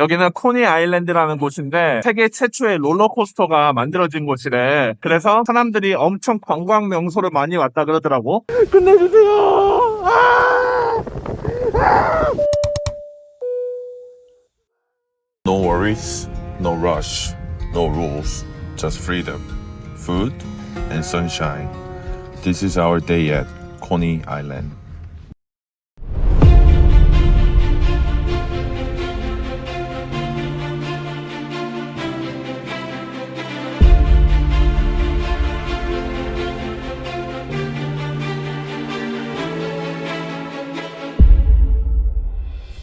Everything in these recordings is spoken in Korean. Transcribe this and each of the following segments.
여기는 코니 아일랜드라는 곳인데 세계 최초의 롤러코스터가 만들어진 곳이래. 그래서 사람들이 엄청 관광 명소를 많이 왔다 그러더라고. 끝내주세요. 아! No worries, no rush, no rules, just freedom, food, and sunshine. This is our day at Coney Island.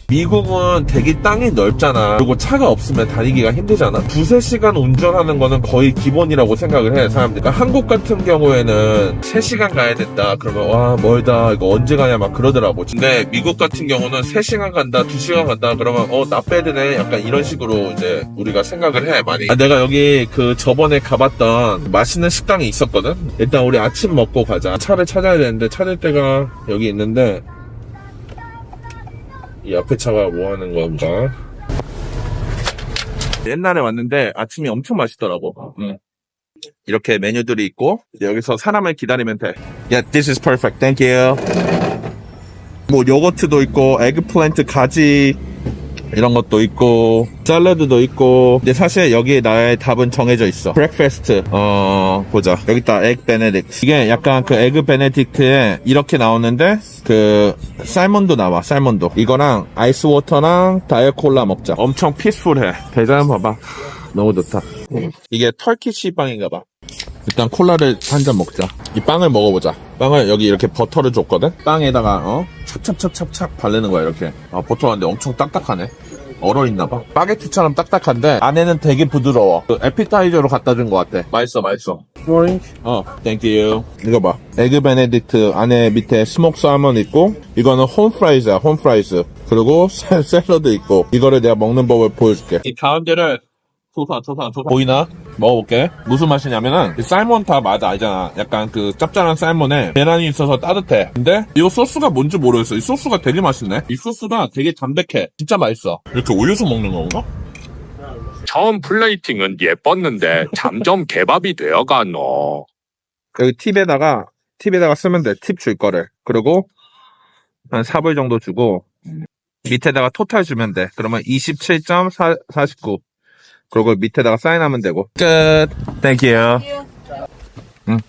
미국은 되게 땅이 넓잖아. 그리고 차가 없으면 다니기가 힘들잖아. 두세 시간 운전하는 거는 거의 기본이라고 생각을 해, 사람들이. 그러니까 한국 같은 경우에는 3시간 가야 된다. 그러면, 와, 멀다. 이거 언제 가냐, 막 그러더라고. 근데 미국 같은 경우는 3시간 간다, 2시간 간다. 그러면, 어, 나 빼드네. 약간 이런 식으로 이제 우리가 생각을 해, 많이. 아, 내가 여기 그 저번에 가봤던 맛있는 식당이 있었거든? 일단 우리 아침 먹고 가자. 차를 찾아야 되는데 찾을 데가 여기 있는데, 이 앞에 차가 뭐 하는 건가? 옛날에 왔는데 아침이 엄청 맛있더라고. 응. 이렇게 메뉴들이 있고 여기서 사람을 기다리면 돼. Yeah, this is perfect. Thank you. 뭐 요거트도 있고 에그플랜트 가지 이런 것도 있고 샐러드도 있고. 근데 사실 여기 나의 답은 정해져 있어. 브렉패스트 어 보자. 여기 있다. 에그 베네딕트 이게 약간 그 에그 베네딕트에 이렇게 나오는데 그 살몬도 나와 살몬도. 이거랑 아이스 워터랑 다이어 콜라 먹자. 엄청 피스풀해. 대장 봐봐. 너무 좋다. 이게 터키시 빵인가 봐 일단 콜라를 한 잔 먹자. 이 빵을 먹어보자. 빵을 여기 이렇게 버터를 줬거든? 빵에다가, 어? 찹찹찹찹찹 바르는 거야, 이렇게. 아, 버터가 근데 엄청 딱딱하네. 얼어있나봐. 바게트처럼 딱딱한데, 안에는 되게 부드러워. 그 에피타이저로 갖다 준 것 같아. 맛있어, 맛있어. 어, 땡큐. 이거 봐. 에그 베네딕트 안에 밑에 스모크 살몬 있고, 이거는 홈프라이즈야, 홈프라이즈. 그리고 샐- 샐러드 있고, 이거를 내가 먹는 법을 보여줄게. 이 가운데를 조사, 조사, 조사. 보이나? 먹어볼게. 무슨 맛이냐면은, 이 살몬 다 맛 알잖아. 약간 그 짭짤한 살몬에 계란이 있어서 따뜻해. 근데, 이 소스가 뭔지 모르겠어. 이 소스가 되게 맛있네. 이 소스가 되게 담백해. 진짜 맛있어. 이렇게 올려서 먹는 건가? 처음 플레이팅은 예뻤는데 점점 개밥이 되어가 노. 여기 팁에다가, 팁에다가 쓰면 돼. 팁 줄 거를. 그리고, 한 4불 정도 주고, 밑에다가 토탈 주면 돼. 그러면 27.49. 그리고 밑에다가 사인하면 되고. 끝. 땡큐. 응.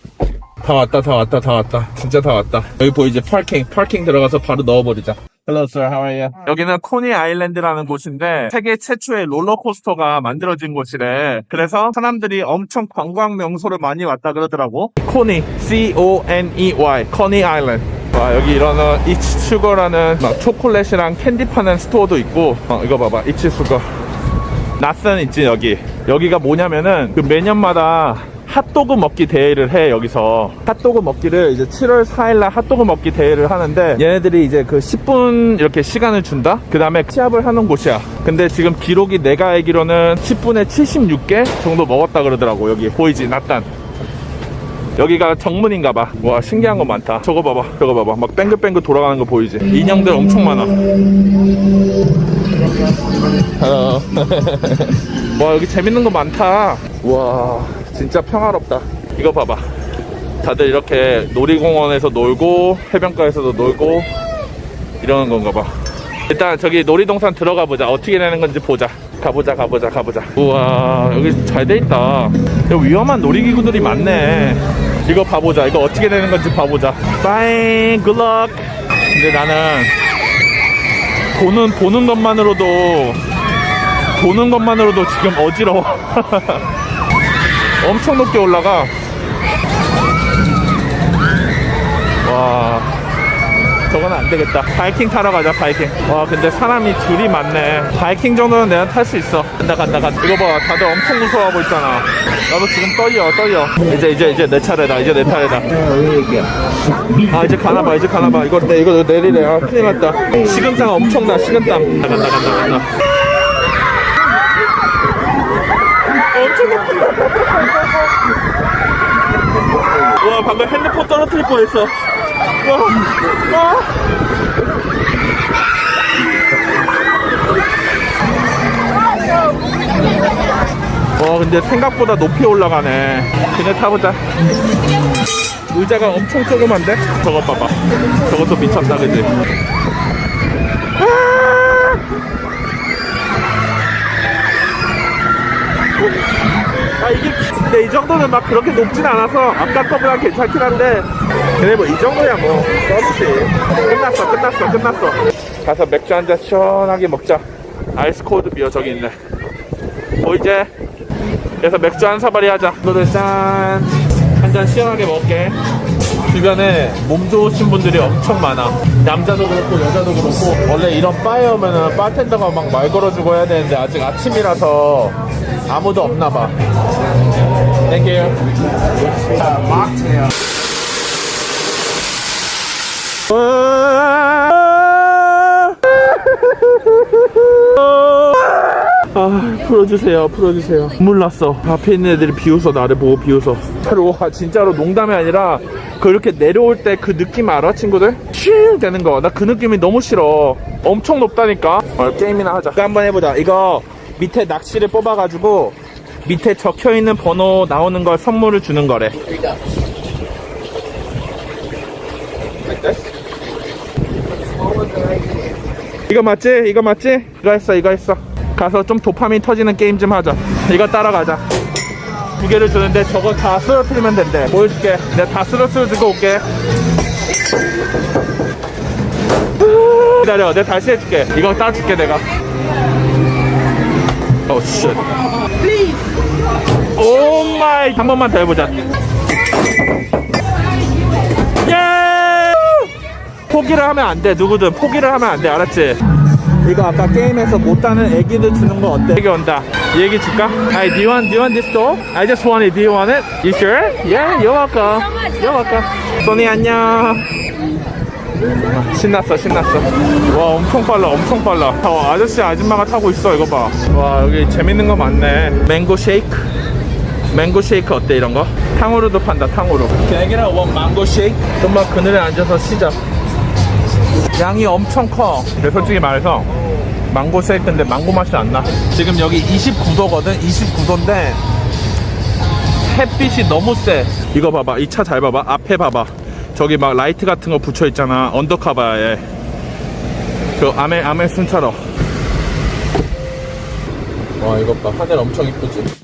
다 왔다, 다 왔다, 다 왔다. 진짜 다 왔다. 여기 보이지? 파킹. 파킹 들어가서 바로 넣어버리자. Hello, sir. How are you? 여기는 코니 아일랜드라는 곳인데 세계 최초의 롤러코스터가 만들어진 곳이래. 그래서 사람들이 엄청 관광 명소를 많이 왔다 그러더라고. 코니, C-O-N-E-Y, 코니 아일랜드. 와, 여기 이런 이치 슈거라는 막 초콜릿이랑 캔디 파는 스토어도 있고. 어, 이거 봐봐. 이치 슈거. 낯선 있지 여기 여기가 뭐냐면은 그 매년마다 핫도그 먹기 대회를 해 여기서 핫도그 먹기를 이제 7월 4일날 핫도그 먹기 대회를 하는데 얘네들이 이제 그 10분 이렇게 시간을 준다 그 다음에 시합을 하는 곳이야 근데 지금 기록이 내가 알기로는 10분에 76개 정도 먹었다 그러더라고 여기 보이지 낫단 여기가 정문인가 봐. 와, 신기한 거 많다. 저거 봐봐. 저거 봐봐. 막 뱅글뱅글 돌아가는 거 보이지? 인형들 엄청 많아. 어. 와 여기 재밌는 거 많다. 와 진짜 평화롭다. 이거 봐봐. 다들 이렇게 놀이공원에서 놀고 해변가에서도 놀고 이러는 건가 봐. 일단 저기 놀이동산 들어가 보자. 어떻게 되는 건지 보자. 가보자 가보자 가보자. 우와 여기 잘 돼 있다. 여기 위험한 놀이기구들이 많네. 이거 봐보자. 이거 어떻게 되는 건지 봐보자. 빠잉 굿럭 근데 나는 보는 보는 것만으로도 보는 것만으로도 지금 어지러워. 엄청 높게 올라가. 와, 저건 안 되겠다. 바이킹 타러 가자, 바이킹. 와, 근데 사람이 줄이 많네. 바이킹 정도는 내가 탈 수 있어. 간다, 간다, 간다. 이거 봐, 다들 엄청 무서워하고 있잖아. 나도 지금 떨려, 떨려. 이제, 이제, 이제 내 차례다. 이제 내 차례다. 아, 이제 가나봐, 이제 가나봐. 이거, 내, 이거 내리래. 아, 큰일 났다. 식은땀 엄청나, 식은땀. 간다, 간다, 간다, 간다. 와, 방금 핸드폰 떨어뜨릴 뻔했어. 와, 와. 와 근데 생각보다 높이 올라가네 그냥 타보자 의자가 엄청 조그만데? 저거 봐봐 저것도 미쳤다 그지? 이 정도는 막 그렇게 높진 않아서 아까 거보다 괜찮긴 한데 그래 뭐 이 정도야 뭐. 서비스 끝났어 끝났어 끝났어. 가서 맥주 한 잔 시원하게 먹자. 아이스 코드 비어 저기 있네. 뭐 이제. 그래서 맥주 한 사발이 하자. 너들 짠한 잔 시원하게 먹을게. 주변에 몸 좋으신 분들이 엄청 많아. 남자도 그렇고 여자도 그렇고. 원래 이런 바에 오면은 바텐더가 막 말 걸어주고 해야 되는데 아직 아침이라서 아무도 없나 봐 땡큐 아, 풀어주세요, 풀어주세요. 눈물 났어. 앞에 있는 애들이 비웃어, 나를 보고 비웃어. 아, 진짜로 농담이 아니라, 그렇게 내려올 때 그 느낌 알아, 친구들? 슈 되는 거. 나 그 느낌이 너무 싫어. 엄청 높다니까. 어, 게임이나 하자. 한번 해보자. 이거 밑에 낚시를 뽑아가지고, 밑에 적혀 있는 번호 나오는 걸 선물을 주는 거래. 이거 맞지? 이거 맞지? 이거 했어, 이거 했어. 가서 좀 도파민 터지는 게임 좀 하자. 이거 따라가자. 두 개를 주는데 저거 다 쓰러뜨리면 된대. 보여줄게. 내가 다 쓰러뜨리고 올게. 기다려. 내가 다시 해줄게. 이거 따줄게, 내가. 오, 쉣. 오 마이. 한 번만 더 해보자. 예! 포기를 하면 안 돼. 누구든 포기를 하면 안 돼. 알았지? 이거 아까 게임에서 못 따는 애기들 주는 거 어때? 여기 온다. 이 얘기 줄까? Hi, do you want, do you want this doll? I just want it. Do you want it? You sure? Yeah, you're welcome. You're welcome. 소니 안녕. 아, 신났어, 신났어. 와, 엄청 빨라, 엄청 빨라. 어, 아저씨, 아줌마가 타고 있어, 이거 봐. 와, 여기 재밌는 거 많네. 맹고 쉐이크. 맹고 쉐이크 어때, 이런 거? 탕후루도 판다, 탕후루. 개기랑 원 망고 쉐이크. 좀만 그늘에 앉아서 쉬자. 양이 엄청 커. 근데 솔직히 말해서 망고 쉐이크인데 망고 맛이 안 나. 지금 여기 29도거든. 29도인데 햇빛이 너무 세. 이거 봐봐. 이 차 잘 봐봐. 앞에 봐봐. 저기 막 라이트 같은 거 붙여 있잖아. 언더카바에. 그 아메 아메 순차로. 와 이것 봐. 하늘 엄청 이쁘지.